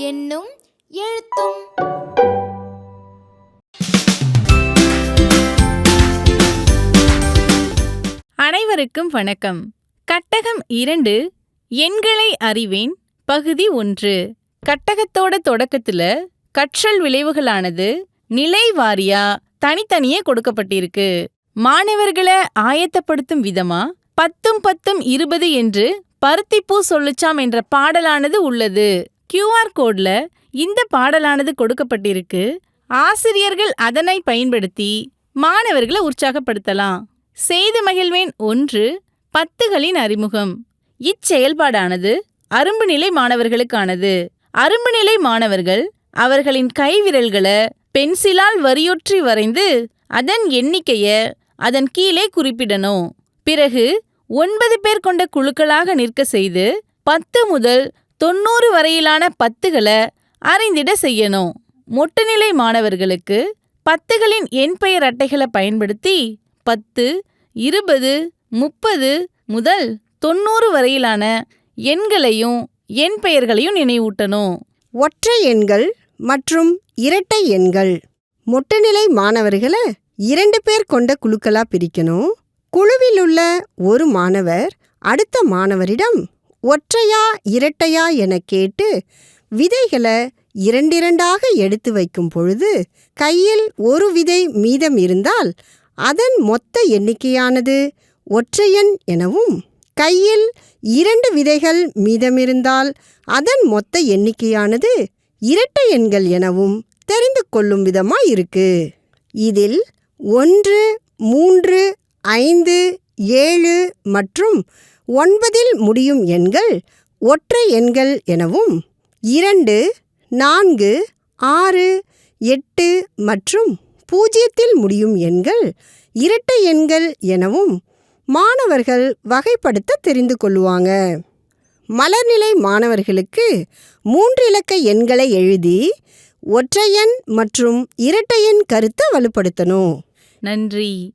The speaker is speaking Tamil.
என்னும் எழுத்தும் அனைவருக்கும் வணக்கம். கட்டகம் இரண்டு எண்களை அறிவேன் பகுதி ஒன்று. கட்டகத்தோட தொடக்கத்துல கற்றல் விளைவுகளானது நிலை வாரியா தனித்தனியே கொடுக்கப்பட்டிருக்கு. மாணவர்களை ஆயத்தப்படுத்தும் விதமா பத்தும் பத்தும் இருபது என்று பருத்திப்பூ சொல்லுச்சாம் என்ற பாடலானது உள்ளது. கியூஆர் கோட்ல இந்த பாடலானது கொடுக்கப்பட்டிருக்கு. ஆசிரியர்கள் அதனை பயன்படுத்தி மாணவர்களை உற்சாகப்படுத்தலாம். செய்து மகிழ்வேன் ஒன்று பத்துகளின் அறிமுகம். இச்செயல்பாடானது அரும்பு நிலை மாணவர்களுக்கானது. அரும்பு நிலை மாணவர்கள் அவர்களின் கைவிரல்களை பென்சிலால் வரியொற்றி வரைந்து அதன் எண்ணிக்கைய அதன் கீழே குறிப்பிடணும். பிறகு ஒன்பது பேர் கொண்ட குழுக்களாக நிற்க செய்து பத்து முதல் தொண்ணூறு வரையிலான பத்துகளை அறிந்திட செய்யணும். மொட்டுநிலை மாணவர்களுக்கு பத்துகளின் எண் பெயர் அட்டைகளை பயன்படுத்தி பத்து இருபது முப்பது முதல் தொண்ணூறு வரையிலான எண்களையும் எண் பெயர்களையும் நினைவூட்டணும். ஒற்றை எண்கள் மற்றும் இரட்டை எண்கள். மொட்டநிலை மாணவர்களை இரண்டு பேர் கொண்ட குழுக்களா பிரிக்கணும். குழுவில் உள்ள ஒரு மாணவர் அடுத்த மாணவரிடம் ஒற்றையா இரட்டையா என கேட்டு விதைகளை இரண்டிரண்டாக எடுத்து வைக்கும் பொழுது கையில் ஒரு விதை மீதம் இருந்தால் அதன் மொத்த எண்ணிக்கையானது ஒற்றையன் எனவும் கையில் இரண்டு விதைகள் மீதமிருந்தால் அதன் மொத்த எண்ணிக்கையானது இரட்டை எண்கள் எனவும் தெரிந்து கொள்ளும் விதமாய் இருக்கு. இதில் ஒன்று மூன்று ஐந்து ஏழு மற்றும் ஒன்பதில் முடியும் எண்கள் ஒற்றை எண்கள் எனவும் இரண்டு நான்கு ஆறு எட்டு மற்றும் பூஜ்ஜியத்தில் முடியும் எண்கள் இரட்டை எண்கள் எனவும் மாணவர்கள் வகைப்படுத்த தெரிந்து கொள்வாங்க மலர்நிலை மாணவர்களுக்கு மூன்று இலக்க எண்களை எழுதி ஒற்றையன் மற்றும் இரட்டையன் கருத்தை வலுப்படுத்தணும். நன்றி.